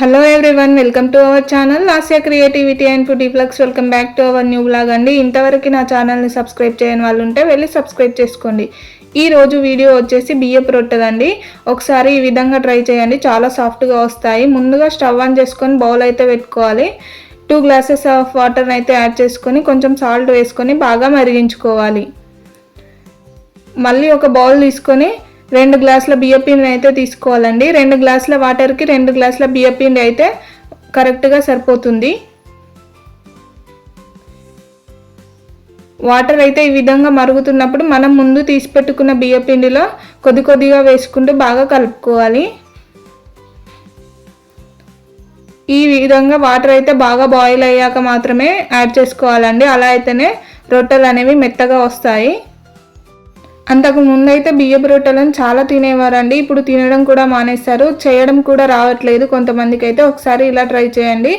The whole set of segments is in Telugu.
Hello everyone welcome to our channel Asia creativity and food flux welcome back to our new blog అండి. ఇంతవరకు నా ఛానల్ని సబ్స్క్రైబ్ చేయని వాళ్ళు ఉంటే వెళ్ళి సబ్స్క్రైబ్ చేసుకోండి. ఈ రోజు వీడియో వచ్చేసి బియ్యపు రొట్టెదండి. ఒకసారి ఈ విధంగా ట్రై చేయండి. చాలా సాఫ్ట్గా వస్తాయి. ముందుగా స్టవ్ ఆన్ చేసుకొని బౌల్ అయితే పెట్టుకోవాలి. టూ గ్లాసెస్ ఆఫ్ వాటర్ అయితే యాడ్ చేసుకొని కొంచెం సాల్ట్ వేసుకొని బాగా మరిగించుకోవాలి. మళ్ళీ ఒక బౌల్ తీసుకొని రెండు గ్లాసుల బియ్యపిండి అయితే తీసుకోవాలండి. రెండు గ్లాసుల వాటర్కి రెండు గ్లాసుల బియ్యపిండి అయితే కరెక్ట్గా సరిపోతుంది. వాటర్ అయితే ఈ విధంగా మరుగుతున్నప్పుడు మనం ముందు తీసి పెట్టుకున్న బియ్యపిండిలో కొద్ది కొద్దిగా వేసుకుంటూ బాగా కలుపుకోవాలి. ఈ విధంగా వాటర్ అయితే బాగా బాయిల్ అయ్యాక మాత్రమే యాడ్ చేసుకోవాలండి. అలా అయితేనే రొట్టెలు అనేవి మెత్తగా వస్తాయి. అంతకు ముందైతే బియ్యపు రొట్టెలను చాలా తినేవారండి. ఇప్పుడు తినడం కూడా మానేస్తారు చేయడం కూడా రావట్లేదు. కొంతమందికి అయితే ఒకసారి ఇలా ట్రై చేయండి.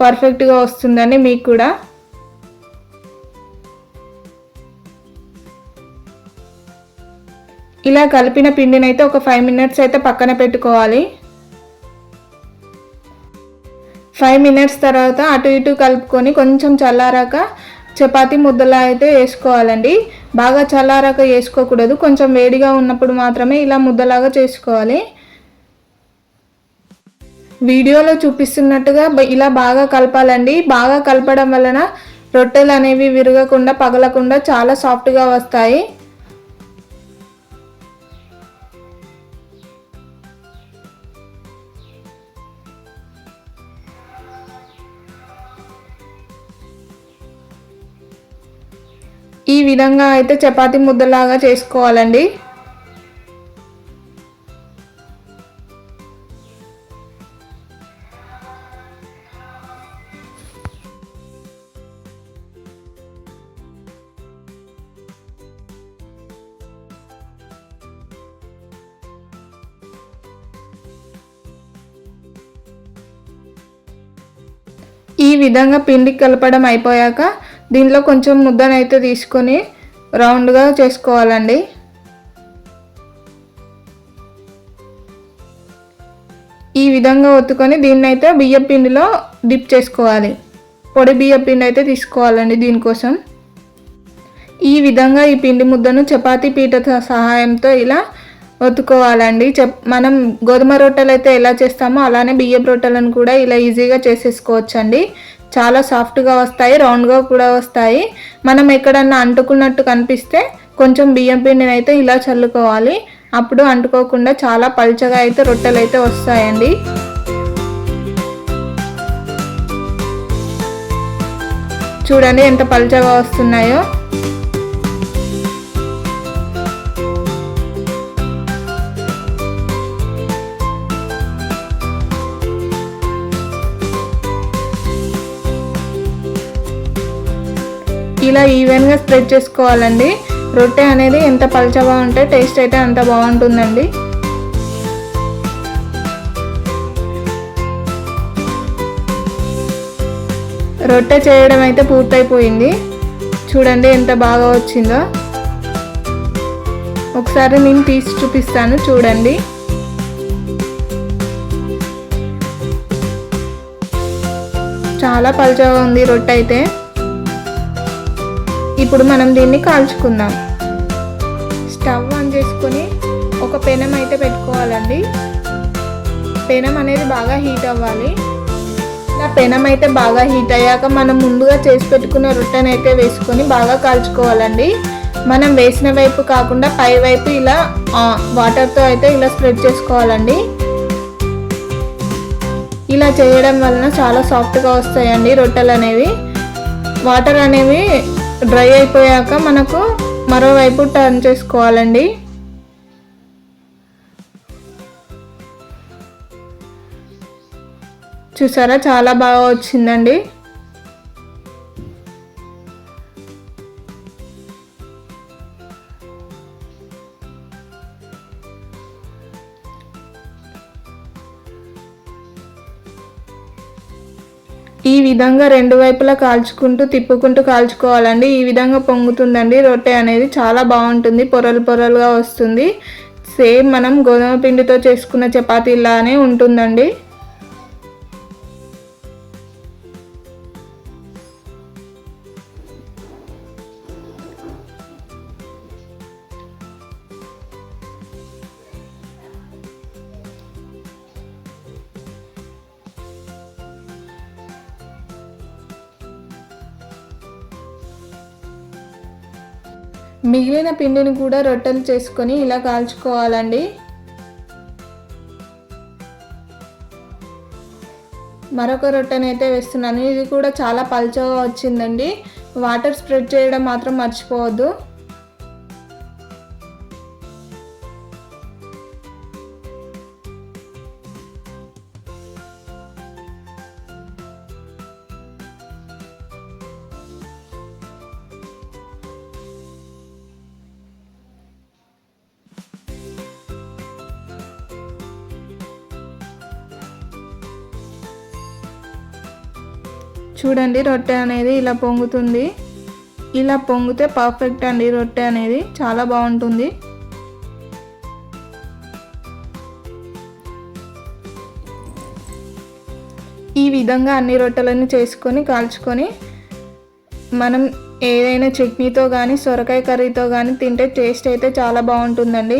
పర్ఫెక్ట్గా వస్తుందండి మీకు కూడా. ఇలా కలిపిన పిండిని అయితే ఒక ఫైవ్ మినిట్స్ అయితే పక్కన పెట్టుకోవాలి. ఫైవ్ మినిట్స్ తర్వాత అటు ఇటు కలుపుకొని కొంచెం చల్లారాక చపాతీ ముద్దలా అయితే వేసుకోవాలండి. బాగా చల్లారాక వేసుకోకూడదు. కొంచెం వేడిగా ఉన్నప్పుడు మాత్రమే ఇలా ముద్దలాగా చేసుకోవాలి. వీడియోలో చూపిస్తున్నట్టుగా ఇలా బాగా కలపాలండి. బాగా కలపడం వలన రొట్టెలు అనేవి విరగకుండా పగలకుండా చాలా సాఫ్ట్గా వస్తాయి. ఈ విధంగా అయితే చపాతీ ముద్దలాగా చేసుకోవాలండి. ఈ విధంగా పిండి కలపడం అయిపోయాక దీనిలో కొంచెం ముద్దనైతే తీసుకొని రౌండ్గా చేసుకోవాలండి. ఈ విధంగా ఒత్తుకొని దీన్ని అయితే బియ్య పిండిలో డిప్ చేసుకోవాలి. పొడి బియ్య పిండి అయితే తీసుకోవాలండి దీనికోసం. ఈ విధంగా ఈ పిండి ముద్దను చపాతీ పీట సహాయంతో ఇలా ఒత్తుకోవాలండి. చెప్ మనం గోధుమ రొట్టెలు అయితే ఎలా చేస్తామో అలానే బియ్యపు రొట్టెలను కూడా ఇలా ఈజీగా చేసేసుకోవచ్చండి. చాలా సాఫ్ట్గా వస్తాయి రౌండ్గా కూడా వస్తాయి. మనం ఎక్కడన్నా అంటుకున్నట్టు కనిపిస్తే కొంచెం బియ్యం పిండిని అయితే ఇలా చల్లుకోవాలి. అప్పుడు అంటుకోకుండా చాలా పల్చగా అయితే రొట్టెలు అయితే వస్తాయండి. చూడండి ఎంత పల్చగా వస్తున్నాయో. ఇలా ఈవెన్గా స్ప్రెడ్ చేసుకోవాలండి. రొట్టె అనేది ఎంత పలచగా ఉంటే టేస్ట్ అయితే అంత బాగుంటుందండి. రొట్టె చేయడం అయితే పూర్తయిపోయింది. చూడండి ఎంత బాగా వచ్చిందో. ఒకసారి నేను తీసి చూపిస్తాను చూడండి. చాలా పలచగా ఉంది రొట్టె అయితే. ఇప్పుడు మనం దీన్ని కాల్చుకుందాం. స్టవ్ ఆన్ చేసుకొని ఒక పెనం అయితే పెట్టుకోవాలండి. పెనం అనేది బాగా హీట్ అవ్వాలి. ఇలా పెనం అయితే బాగా హీట్ అయ్యాక మనం ముందుగా చేసి పెట్టుకున్న రొట్టెని అయితే వేసుకొని బాగా కాల్చుకోవాలండి. మనం వేసిన వైపు కాకుండా పై వైపు ఇలా వాటర్తో అయితే ఇలా స్ప్రెడ్ చేసుకోవాలండి. ఇలా చేయడం వలన చాలా సాఫ్ట్గా వస్తాయండి రొట్టెలు అనేవి. వాటర్ అనేవి డ్రై అయిపోయాక మనకు మరోవైపు టర్న్ చేసుకోవాలండి. చూసారా? చాలా బాగా వచ్చిందండి. ఈ విధంగా రెండు వైపులా కాల్చుకుంటూ తిప్పుకుంటూ కాల్చుకోవాలండి. ఈ విధంగా పొంగుతుందండి. రొట్టె అనేది చాలా బాగుంటుంది. పొరలు పొరలుగా వస్తుంది. సేమ్ మనం గోధుమ పిండితో చేసుకున్న చపాతీలానే ఉంటుందండి. మిగిలిన పిండిని కూడా రొట్టెలు చేసుకొని ఇలా కాల్చుకోవాలండి. మరొక రొట్టెనైతే వేస్తున్నాను. ఇది కూడా చాలా పల్చగా వచ్చిందండి. వాటర్ స్ప్రెడ్ చేయడం మాత్రం మర్చిపోవద్దు. చూడండి రొట్టె అనేది ఇలా పొంగుతుంది. ఇలా పొంగితే పర్ఫెక్ట్ అండి రొట్టె అనేది. చాలా బాగుంటుంది. ఈ విధంగా అన్ని రొట్టెలను చేసుకొని కాల్చుకొని మనం ఏదైనా చట్నీతో కానీ సొరకాయ కర్రీతో కానీ తింటే టేస్ట్ అయితే చాలా బాగుంటుందండి.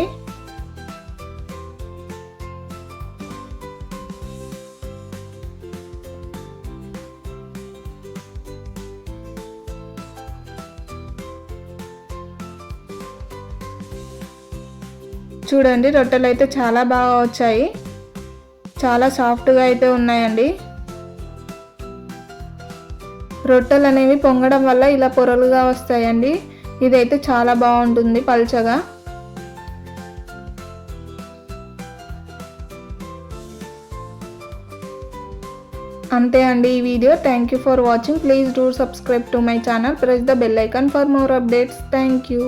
చూడండి రొట్టెలు అయితే చాలా బాగా వచ్చాయి. చాలా సాఫ్ట్గా అయితే ఉన్నాయండి. రొట్టెలు అనేవి పొంగడం వల్ల ఇలా పొరలుగా వస్తాయండి. ఇదైతే చాలా బాగుంటుంది పల్చగా. అంతే అండి ఈ video. Thank you for watching please do subscribe to my channel press the bell icon for more updates thank you